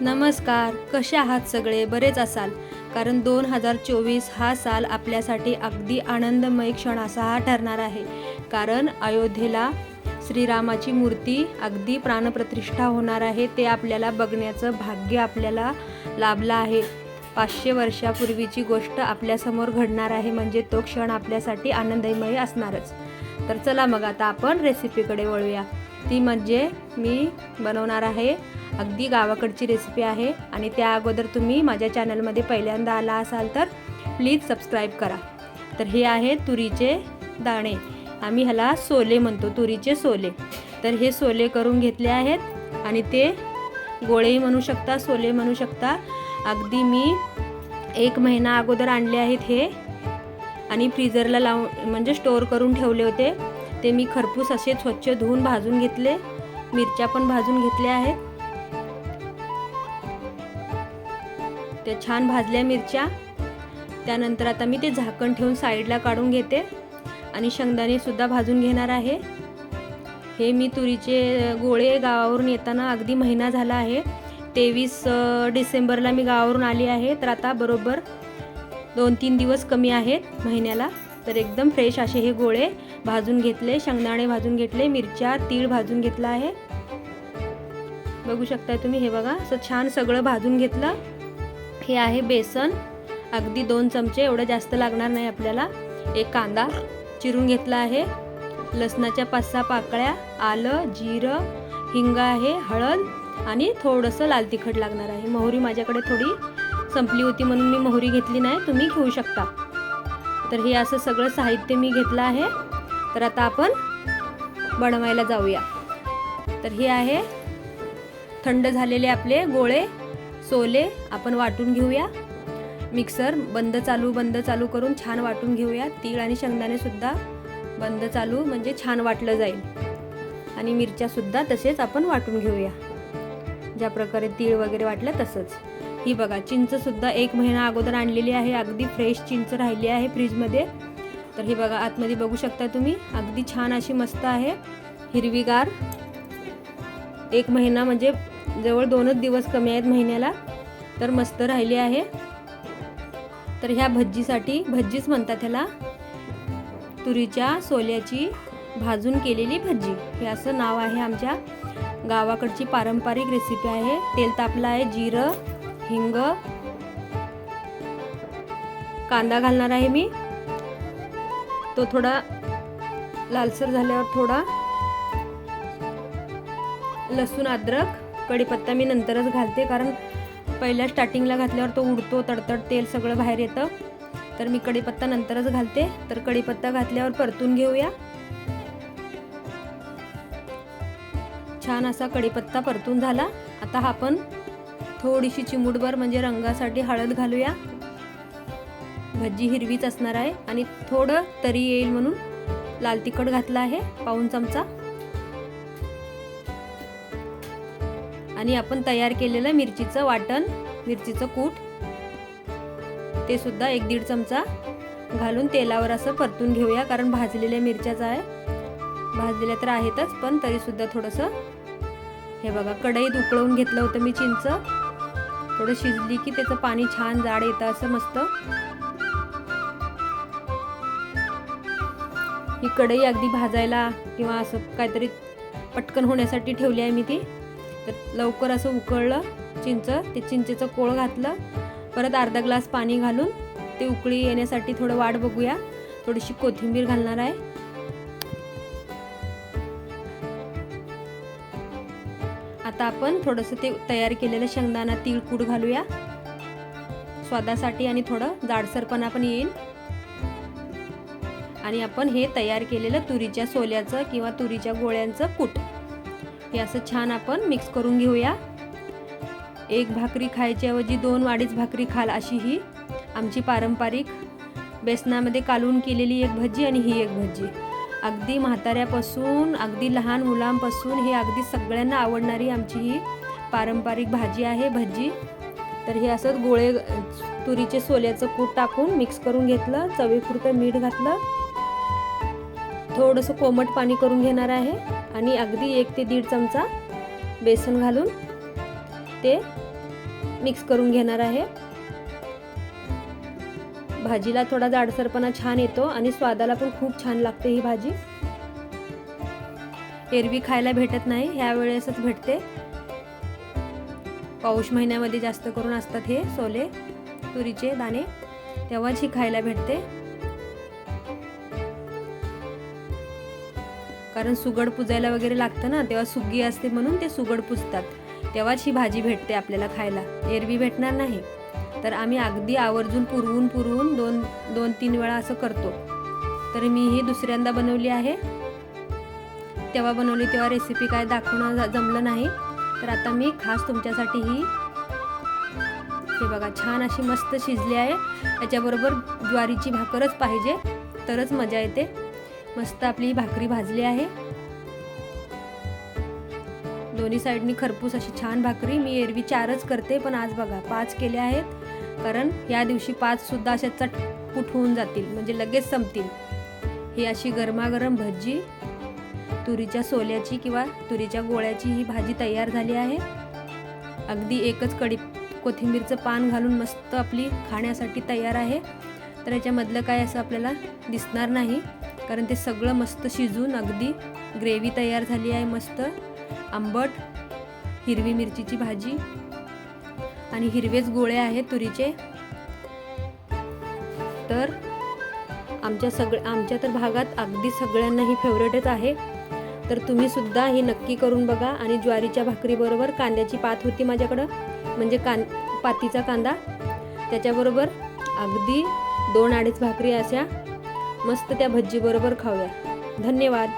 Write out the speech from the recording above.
नमस्कार कसे आहात सगळे? बरेच असाल. कारण दोन हजार चोवीस हा साल आपल्यासाठी अगदी आनंदमय क्षण असा हा ठरणार आहे. कारण अयोध्येला श्रीरामाची मूर्ती अगदी प्राणप्रतिष्ठा होणार आहे ते आपल्याला बघण्याचं भाग्य आपल्याला लाभलं आहे. पाचशे वर्षापूर्वीची गोष्ट आपल्यासमोर घडणार आहे म्हणजे तो क्षण आपल्यासाठी आनंदमय असणारच. तर चला मग आता आपण रेसिपीकडे वळूया. ती म्हणजे मी बनवणार आहे. अगदी गावाकडची रेसिपी आहे आणि त्या अगोदर तुम्ही माझ्या चॅनलमध्ये पहिल्यांदा आला असाल तर प्लीज सबस्क्राईब करा. तर हे आहे तुरीचे दाणे. आम्ही ह्याला सोले म्हणतो तुरीचे सोले. तर हे सोले करून घेतले आहेत आणि ते गोळेही म्हणू शकता सोले म्हणू शकता. अगदी मी एक महिना अगोदर आणले आहेत हे आणि फ्रीजरला लावून म्हणजे स्टोअर करून ठेवले होते. ते मी खरपूस असे स्वच्छ धुवून भाजून घेतले. मिरच्या पण भाजून घेतल्या आहेत. त्या छान भाजल्या मिरच्या. त्यानंतर आता मी ते झाकण ठेवून साईडला काढून घेते. आणि शेंगदाणे सुद्धा भाजून घेणार आहे. हे मी तुरीचे गोळे गावावरून येताना अगदी महिना झाला आहे. तेवीस डिसेंबरला मी गावावरून आली आहे. तर आता बरोबर दोन तीन दिवस कमी आहेत महिन्याला. तर एकदम फ्रेश असे हे गोळे. भाजून घेतले शेंगदाणे भाजून घेतले मिरच्या तीळ भाजून घेतला आहे. बघू शकताय तुम्ही हे बघा असं छान सगळं भाजून घेतलं. हे आहे बेसन. अगदी दोन चमचे एवढं जास्त लागणार नाही आपल्याला. एक कांदा चिरून घेतला आहे. लसणाच्या पाच सहा पाकळ्या आलं जिरं हिंग आहे हळद आणि थोडंसं लाल तिखट लागणार आहे. मोहरी माझ्याकडे थोडी संपली होती म्हणून मी मोहरी घेतली नाही तुम्ही घेऊ शकता. तर हे असं सगळं साहित्य मी घेतलं आहे. तर आता आपण बनवायला जाऊया. तर हे आहे थंड झालेले आपले गोळे सोले आपण वाटून घेऊया. मिक्सर बंद चालू बंद चालू करून छान वाटून घेऊया. तीळ आणि शेंगदाणे सुद्धा बंद चालू म्हणजे छान वाटलं जाईल. आणि मिरच्यासुद्धा तसेच आपण वाटून घेऊया. ज्या प्रकारे तीळ वगैरे वाटलं तसंच. ही बघा चिंचसुद्धा एक महिना अगोदर आणलेली आहे. अगदी फ्रेश चिंच राहिली आहे फ्रीजमध्ये तर हे बघा आतमध्ये बघू शकता तुम्ही. अगदी छान अशी मस्त आहे हिरवीगार. एक महिना म्हणजे जवळ दोनच दिवस कमी आहेत महिन्याला. तर मस्त राहिली आहे. तर ह्या भज्जीसाठी भज्जीच म्हणतात ह्याला तुरीच्या सोल्याची भाजून केलेली भज्जी. हे असं नाव आहे आमच्या गावाकडची पारंपरिक रेसिपी आहे. तेल तापलं आहे जिरं हिंग कांदा घालणार आहे मी. तो थोडा लालसर झाल्यावर थोडा लसूण अद्रक कढीपत्ता मी नंतरच घालते. कारण पहिल्या स्टार्टिंगला घातल्यावर तो उडतो तडतड तेल सगळं बाहेर येतं. तर मी कढीपत्ता नंतरच घालते. तर कढीपत्ता घातल्यावर परतून घेऊया. छान असा कढीपत्ता परतून झाला. आता हा आपण थोडीशी चिमूटभर म्हणजे रंगासाठी हळद घालूया. भज्जी हिरवीच असणार आहे आणि थोडं तरी येईल म्हणून लाल तिखट घातला आहे पाऊन चमचा. आणि आपण तयार केलेलं मिरचीचं वाटण मिरचीचं कूट ते सुद्धा एक दीड चमचा घालून तेलावर असं परतून घेऊया कारण भाजलेल्या मिरच्याचं आहे. भाजलेल्या तर आहेतच पण तरीसुद्धा थोडंसं हे बघा कढईत उकळवून घेतलं होतं मी चिंच. थोडं शिजली की त्याचं पाणी छान जाड येतं असं मस्त. ही कढई अगदी भाजायला किंवा असं काहीतरी पटकन होण्यासाठी ठेवली आहे मी ती. तर लवकर असं उकळलं चिंच ते चिंचेचं कोळ घातलं परत अर्धा ग्लास पाणी घालून ते उकळी येण्यासाठी थोडं वाट बघूया. थोडीशी कोथिंबीर घालणार आहे. आता आपण थोडंसं ते तयार केलेलं शेंगदाणा तिळकूट घालूया. स्वादासाठी आणि थोडं जाडसरपणा पण येईल. आणि आपण हे तयार केलेलं तुरीच्या सोल्याचं किंवा तुरीच्या गोळ्यांचं कूट. हे असं छान आपण मिक्स करून घेऊया. एक भाकरी खायच्याऐवजी दोन वाडीच भाकरी खाल अशी ही आमची पारंपरिक बेसनामध्ये कालून केलेली एक भजी आणि ही एक भजी. अगदी म्हाताऱ्यापासून अगदी लहान मुलांपासून हे अगदी सगळ्यांना आवडणारी आमची ही पारंपरिक भाजी आहे भजी. तर हे असं गोळे तुरीचे सोल्याचं कूट टाकून मिक्स करून घेतलं चवीपुरतं मीठ घातलं. थोडंसं कोमट पाणी करून घेणार आहे आणि अगदी एक ते दीड चमचा बेसन घालून ते मिक्स करून घेणार आहे. भाजीला थोडा जाडसरपणा छान येतो आणि स्वादाला पण खूप छान लागते ही भाजी. एरवी खायला भेटत नाही ह्या वेळेसच भेटते. पाऊस महिन्यामध्ये जास्त करून असतात हे सोले तुरीचे दाणे तेव्हाच ही खायला भेटते. कारण सुगड पुजायला वगैरे लागतं ना तेव्हा सुगी असते म्हणून ते सुगड पुजतात. तेव्हाच ही भाजी भेटते आपल्याला खायला. एरवी भेटणार नाही. तर आम्ही अगदी आवर्जून पुरवून पुरवून दोन दोन तीन वेळा असं करतो. तर मी ही दुसऱ्यांदा बनवली आहे. तेव्हा बनवली तेव्हा रेसिपी काय दाखवणं जमलं नाही. तर आता मी खास तुमच्यासाठी ही हे बघा छान अशी मस्त शिजली आहे. त्याच्याबरोबर ज्वारीची भाकरच पाहिजे. तरच मजा येते. मस्त आपली भाकरी भाजली आहे. दोन्ही साईडनी खरपूस अशी छान भाकरी. मी एरवी चारच करते पण आज बघा पाच केल्या आहेत. कारण या दिवशी पाच सुद्धा अशा चटपुट होऊन जातील म्हणजे लगेच संपतील. ही अशी गरमागरम भजी तुरीच्या सोल्याची किंवा तुरीच्या गोळ्याची ही भाजी तयार झाली आहे. अगदी एकच कडी कोथिंबीरचं पान घालून मस्त आपली खाण्यासाठी तयार आहे. तर याच्यामधलं काय असं आपल्याला दिसणार नाही. कारण ते सगळं मस्त शिजून अगदी ग्रेव्ही तयार झाली आहे मस्त. आंबट हिरवी मिरचीची भाजी आणि हिरवेच गोळे आहेत तुरीचे. तर आमच्या सगळ्या आमच्या तर भागात अगदी सगळ्यांना ही फेवरेटच आहे. तर तुम्ही सुद्धा ही नक्की करून बघा आणि ज्वारीच्या भाकरीबरोबर कांद्याची पात होती माझ्याकडं म्हणजे कां पातीचा कांदा. त्याच्याबरोबर अगदी दोन अडीच भाकरी अशा मस्त त्या भज्जीबरोबर खाऊया. धन्यवाद.